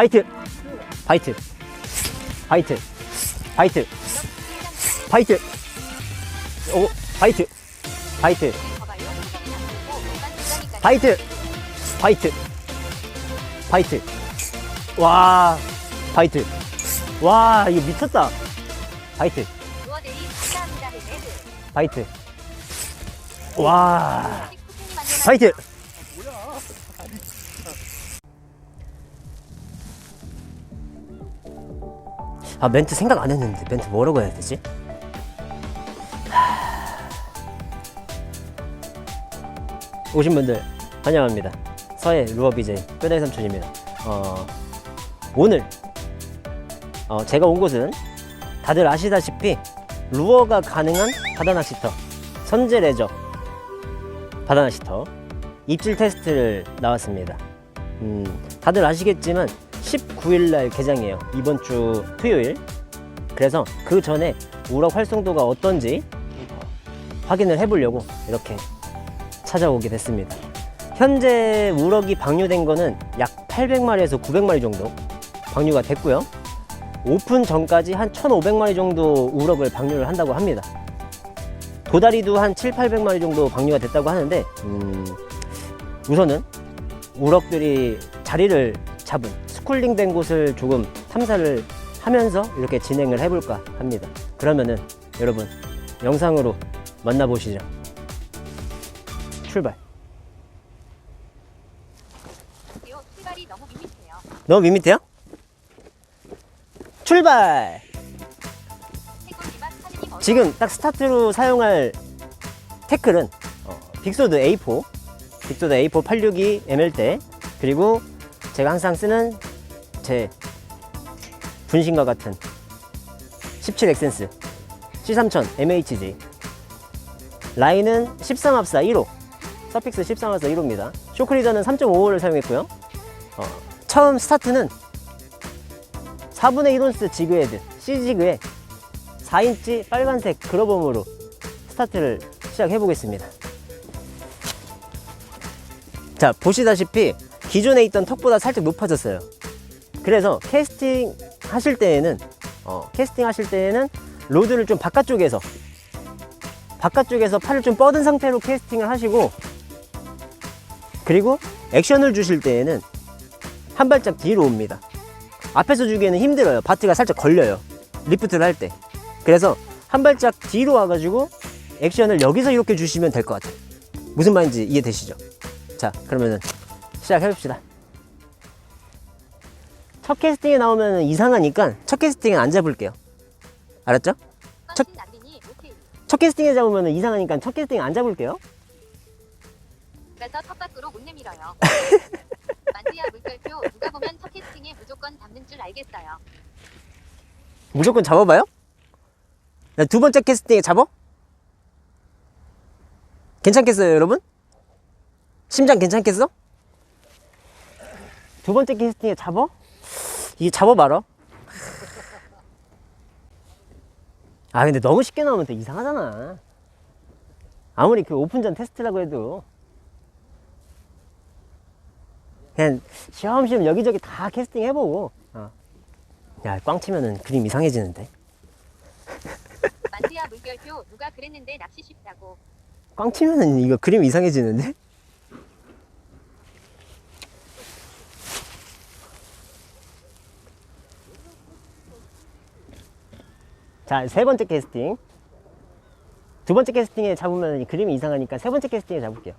파이트. 파이트. 파이트. 파이트. 파이트. 오 파이트. 파이트. 파이트. 파이트. 파이트. 와 파이트. 와 이거 미쳤다. 파이트. 파이트. 와 파이트 아 멘트 생각 안 했는데 멘트 뭐라고 해야 되지? 하... 오신 분들 환영합니다. 서해 루어 BJ 뼈다귀 삼촌입니다. 어, 오늘 어, 제가 온 곳은 다들 아시다시피 루어가 가능한 바다 낚시터 선제 레저 바다 낚시터 입질 테스트를 나왔습니다. 음, 다들 아시겠지만 19일 날 개장이에요. 이번 주 토요일. 그래서 그 전에 우럭 활성도가 어떤지 확인을 해보려고 이렇게 찾아오게 됐습니다. 현재 우럭이 방류된 거는 약 800마리에서 900마리 정도 방류가 됐고요. 오픈 전까지 한 1,500마리 정도 우럭을 방류를 한다고 합니다. 도다리도 한 7, 800마리 정도 방류가 됐다고 하는데 음, 우선은 우럭들이 자리를 잡은 스쿨링 된 곳을 조금 탐사를 하면서 이렇게 진행을 해볼까 합니다. 그러면은 여러분 영상으로 만나보시죠. 출발. 출발이 너무 밋밋해요. 너무 밋밋해요? 출발! 지금 딱 스타트로 사용할 태클은 어, 빅소드 A4, 빅소드 A4 862 ML대 그리고 제가 항상 쓰는 제 분신과 같은 17 엑센스 C3000 MHG 라인은 13합사 1호 서픽스 13합사 1호입니다 쇼크리저는 3.5호를 사용했고요 어, 처음 스타트는 4분의 1온스 지그헤드 C지그에 4인치 빨간색 그러범으로 스타트를 시작해 보겠습니다. 자, 보시다시피 기존에 있던 턱보다 살짝 높아졌어요. 그래서 캐스팅 하실 때에는 어, 캐스팅 하실 때에는 로드를 좀 바깥쪽에서 바깥쪽에서 팔을 좀 뻗은 상태로 캐스팅을 하시고 그리고 액션을 주실 때에는 한 발짝 뒤로 옵니다. 앞에서 주기에는 힘들어요. 바트가 살짝 걸려요. 리프트를 할 때. 그래서 한 발짝 뒤로 와가지고 액션을 여기서 이렇게 주시면 될 것 같아요. 무슨 말인지 이해되시죠? 자, 그러면은 시작해봅시다. 첫 캐스팅에 나오면 이상하니까 첫 캐스팅은 안 잡을게요. 알았죠? 첫-. 첫 캐스팅에 잡으면 이상하니까 첫 캐스팅 안 잡을게요. 그래서 턱 밖으로 못 내밀어요. 만지야 물결표 누가 보면 첫 캐스팅에 무조건 담는 줄 알겠어요. 무조건 잡아봐요? 나두 번째 캐스팅에 잡어? 괜찮겠어요, 여러분? 심장 괜찮겠어? 두 번째 캐스팅에 잡어? 이게 잡아봐라. 아, 근데 너무 쉽게 나오면 또 이상하잖아. 아무리 그 오픈 전 테스트라고 해도. 그냥 시험시험 여기저기 다 캐스팅 해보고. 어. 야, 꽝 치면은 그림 이상해지는데. 만지야 물결표 누가 그랬는데 낚시 쉽다고. 꽝 치면은 이거 그림 이상해지는데? 자, 세 번째 캐스팅. 두 번째 캐스팅에 잡으면 이 그림이 이상하니까 세 번째 캐스팅에 잡을게요.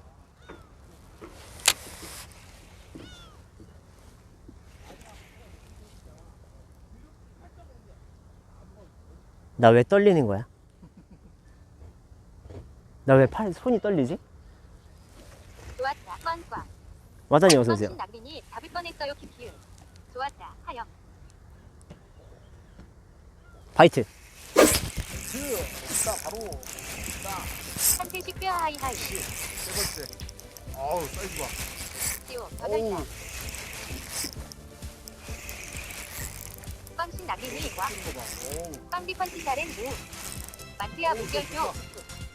나 왜 떨리는 거야? 나 왜 팔, 손이 떨리지? 좋았다 꽝꽝. 어서오세요. 뻔했어요 키키우. 좋았다 하영. 파이트. 자 바로 한태식 뼈 하이하이. 세 번째. 아우 사이즈 봐. 지오 바다이다. 꽝신 난리니 와. 이거 봐. 어우. 빵비 펀치 잘엔 무. 만지야 물결표.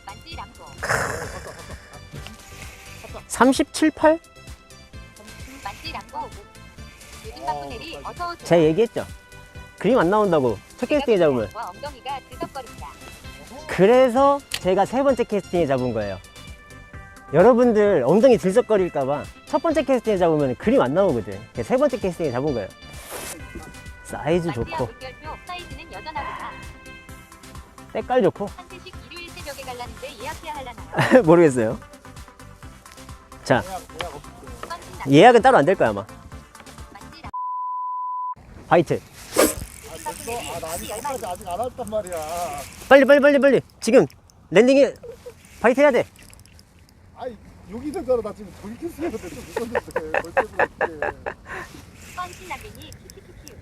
만지 람보. 37, 8? 만지 람보. 요즘 바쁜 애리 어서 오세요. 제가 얘기했죠. 그림 안 나온다고 첫 캐스팅에 잡으면. 와 엉덩이가 들썩거린다. 그래서 제가 세 번째 캐스팅에 잡은 거예요. 여러분들 엉덩이 들썩거릴까봐 첫 번째 캐스팅에 잡으면 그림 안 나오거든. 그래서 세 번째 캐스팅에 잡은 거예요. 사이즈 좋고, 물결표 사이즈는 여전하구나. 때깔 좋고, 한태식 일요일 새벽에 갈라는데 예약해야 할라나. 모르겠어요. 자, 나. 예약은 따로 안 될 거야, 아마. 화이트. 아 됐어. 아나 아직 끝까지 아직 안 왔단 말이야. 빨리, 빨리, 빨리, 빨리. 지금 랜딩에 화이트 해야 돼. 아이 여기 있는 나 지금 저기 키스해서 좀 늦었는데 벌써 나빈이 키키키키.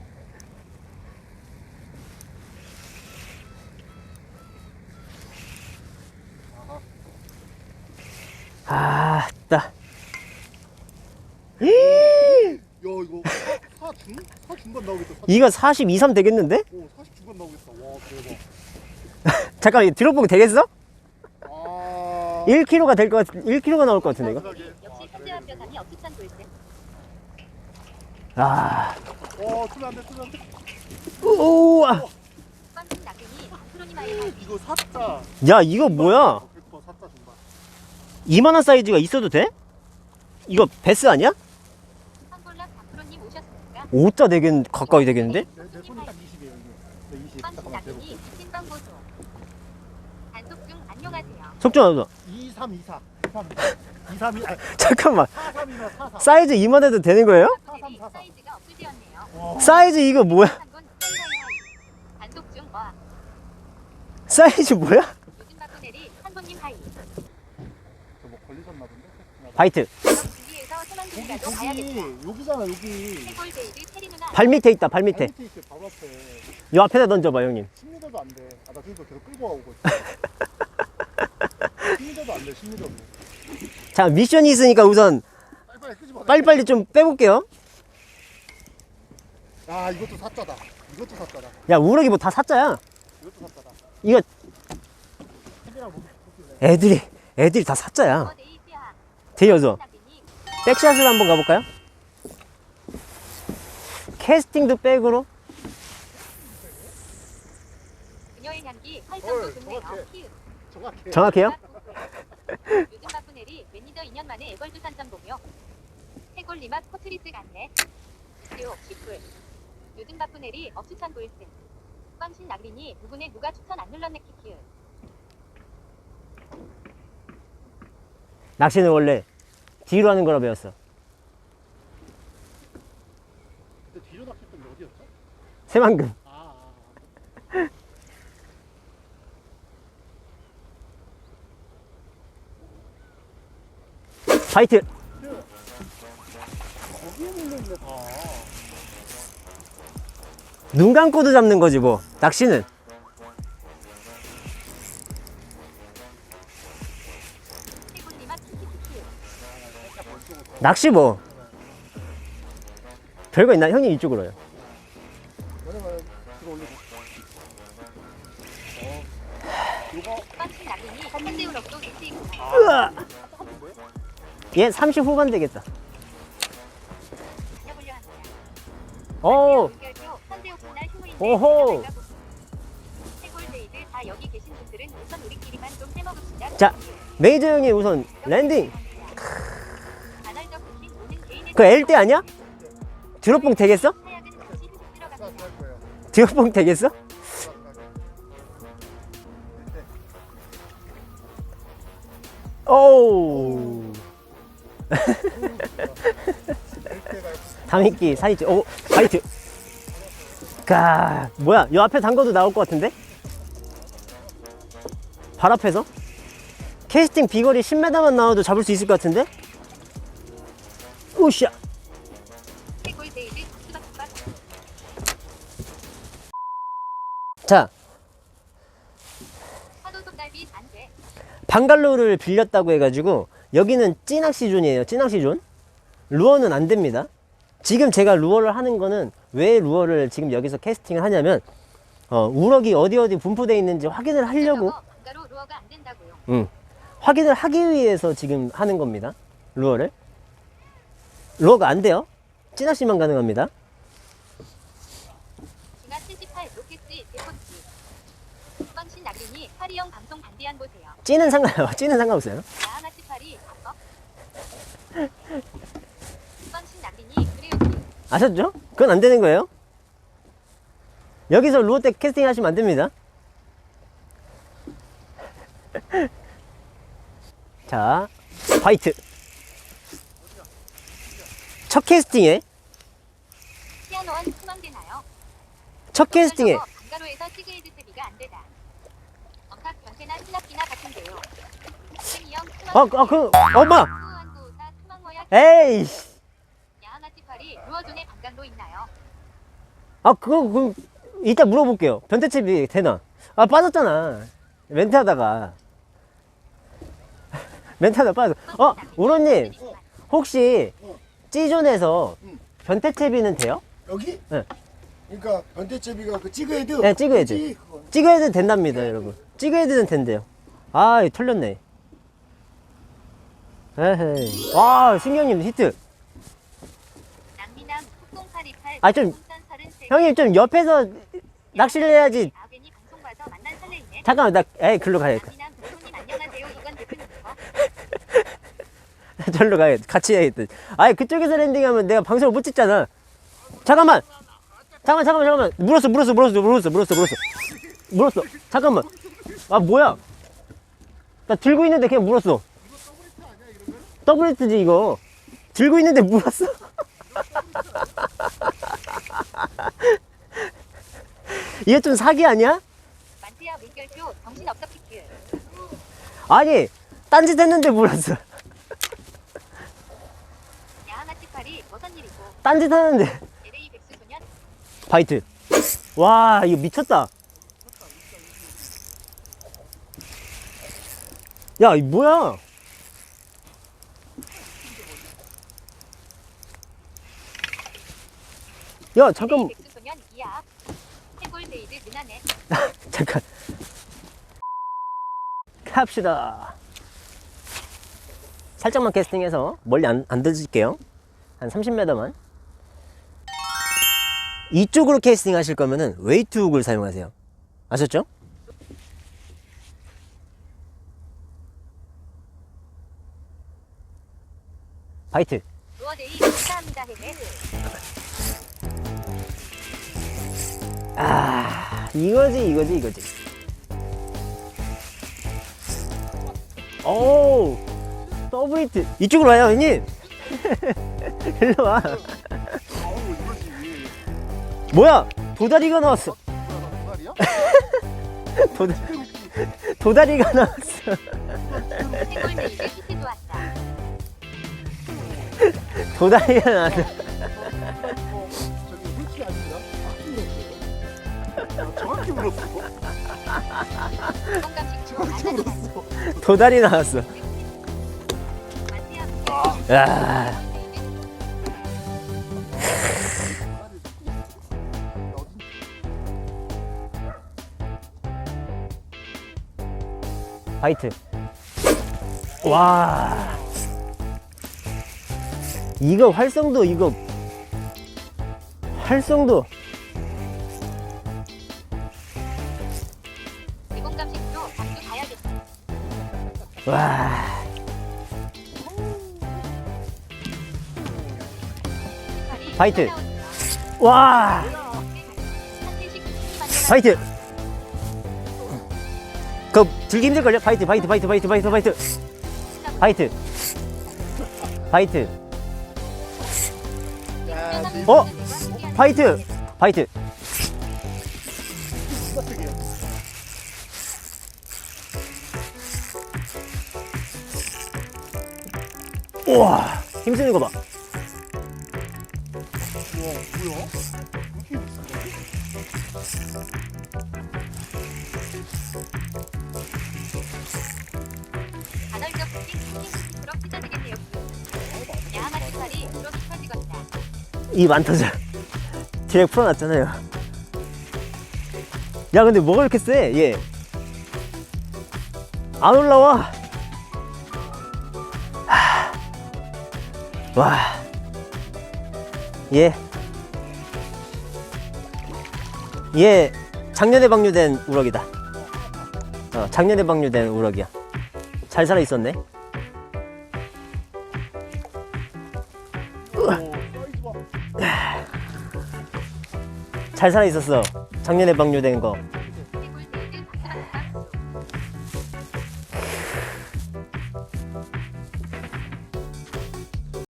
아, 따. 야 이거 사, 사 중? 이거 42, 3 되겠는데? 오, 40 중반 나오겠다. 와 대박. 잠깐, 이거 들어보고 되겠어? 아. 1kg가 될 것 같, 1kg가 나올 것 같은데, 이거? 역시 돌쇠. 아, 어, 쓰면 안 돼, 쓰면 안 돼. 우와. 프로니마의 음, 이거 사자. 야, 이거 뭐야? 100% 사자 중반. 이만한 사이즈가 있어도 돼? 이거 베스 아니야? 선볼락 박프로님 오셨습니까? 5자 되겠, 가까이 되겠는데? 내, 내 손이 딱 20이에요, 이게. 내 20. 펀칭 잠깐만, 대고. 나빈이 신방 보소. 단속 중 안녕하세요. 속좀 나도 2, 3, 2, 4. 3, 2, 3, 2, 아니, 잠깐만 4, 3이나 4, 4. 사이즈 이만 해도 되는 거예요? 사이즈가 업글되었네요. 와. 사이즈 이거 뭐야? 한분 하이하이하이. 단속 중 와. 사이즈 뭐야? 요즘 바쁘네리 한분님 하이. 저뭐 걸리셨나 본데? 바이트 여기, 여기잖아, 여기. 발 밑에 있다 발 밑에 밑에 있어, 바로 앞에. 이 앞에다 던져봐 형님 10m도 안 돼. 아, 나 그래서 계속 끌고 가고 있어. 10m도 안 돼, 10m도. 자 미션이 있으니까 우선 빨리빨리 끄지 마. 빨리빨리 좀 빼볼게요 아, 이것도 사자다. 이것도 사자다. 야 우럭이 뭐 다 사자야 이것도 사자다. 이거 뭐. 애들이 애들이 다어 데이지야. 대여서 나빈이 백샷을 한번 가볼까요? 캐스팅도 백으로 그녀의 향기 헐, 활성도 좋네요. 정확해. 키읔. 정확해. 정확해요? 요즘 바쁜 애리 매니저 2년 만에 애벌드 산점 보며 해골 리맛 코트리스 같네. 요 시풀. 요즘 바쁜 애리 업추천 보일스. 꽝신 나그리니 누구네 누가 추천 안 눌렀네 키키을. 낚시는 원래 뒤로 하는 거라 배웠어 근데 뒤로 낚였던 게 어디였죠? 새만금 아, 아. 바이트 거기에 물려있네, 다. 눈 감고도 잡는 거지 뭐 낚시는 낚시 뭐 별거 있나? 형님 이쪽으로 요 왜냐면, 들어 올리고. 어. 이거, 꽝신 나그리니 현대 우럭도 위치 있구나. 으아! 똑같은데? 얘30 후반 되겠다. 오 오호. 자. 메이저 형이 우선 랜딩 그 L대 아니야? 드롭봉 되겠어? 드롭봉 되겠어? 오우 담이끼 사이즈 오 바이트 가 뭐야 요 앞에 단거도 나올 것 같은데 발 앞에서 캐스팅 비거리 10m만 나와도 잡을 수 있을 것 같은데 수박수박 자 방갈로를 빌렸다고 해가지고 여기는 찌낚시 존이에요 찌낚시 존 루어는 안 됩니다 지금 제가 루어를 하는 거는 왜 루어를 지금 여기서 캐스팅을 하냐면 어, 우럭이 어디 어디 분포되어 있는지 확인을 하려고. 음, 확인을 하기 위해서 지금 하는 겁니다. 루어를. 루어가 안 돼요. 찌낚시만 가능합니다. 진화 78 로켓스 대포치. 꽝신 낙린이 파리형 방송 반대한 보세요. 찌는 상관, 찌는 상관없어요. 야하나치 파리 방법. 꽝신 낙린이 그래요키. 아셨죠? 그건 안 되는 거예요. 여기서 루어 때 캐스팅 하시면 안 됩니다. 자, 화이트. 첫 캐스팅에, 피아노원 수망되나요? 첫 캐스팅에, 방가로에서 시그헤드 세비가 안 되다. 엄탁 변태나 스납기나 같은데요. 승희형 어, 어, 그, 엄마! 에이! 있나요? 아, 그거, 그, 이따 물어볼게요. 변태집이 되나? 아, 빠졌잖아. 멘트 하다가. 멘트 하다가 빠졌어. 어, 우로님, 혹시 찌존에서 응. 변태채비는 돼요? 여기? 네. 그러니까 변태채비가 그 찌그헤드. 네, 찌그헤드. 찍어야도 된답니다, 여러분. 찍어야도 된대요. 아, 이 털렸네. 에헤이. 와, 신경님 히트. 남미남 흑공828 아, 좀, 형님 좀 옆에서 낚시를 해야지. 잠깐만, 나, 에이, 글로 가야겠다. 남미남 동호님 안녕하세요. 이건 대표님이고. 절로 가야겠다. 같이 해야겠다. 아니, 그쪽에서 랜딩하면 내가 방송을 못 찍잖아. 잠깐만! 잠깐만, 잠깐만, 잠깐만. 물었어, 물었어, 물었어, 물었어, 물었어, 물었어. 물었어. 잠깐만. 아, 뭐야? 나 들고 있는데 그냥 물었어. 더블 히트지, 이거. 들고 있는데 물었어. 이게 좀 사기 아니야? 아니, 딴짓 했는데 물었어. 야하나치 파리 무슨 일이고. 딴짓 하는데. 바이트. 와, 이거 미쳤다. 야, 이 뭐야? 야, 잠깐. 잠깐. 갑시다. 살짝만 캐스팅해서 멀리 안, 안 던질게요. 한 30m만. 이쪽으로 캐스팅 하실 거면은 웨이트 훅을 사용하세요. 아셨죠? 바이트. 아, 이거지, 이거지, 이거지. 오, 더블 히트. 이쪽으로 와요, 형님. 일로 와. 뭐야? 도다리가 나왔어. 말이야? 도다, 도다리가 나왔어. 도다리가 나왔어. 어, 저기 hul키 아닙니다. 정확히 물었어. 정확히 중 물었어. 도다리 나왔어. 만트야 바이트. 와. 이거 활성도, 이거. 활성도. 와. 튀어나온다. 와. 파이트. 그 들기 힘들걸요? 파이트, 파이트, 파이트, 파이트, 파이트, 파이트. 파이트. 파이트. 어? 파이트. 파이트. 우와. 힘쓰는 거 봐. 우와, 뭐야? 입 안 터져 디렉 풀어놨잖아요. 야 근데 뭐가 이렇게 쎄얘안 올라와. 하... 와. 예. 얘 작년에 방류된 우럭이다. 어, 작년에 방류된 우럭이야. 잘 살아있었네. 잘 살아있었어. 작년에 방류된 거.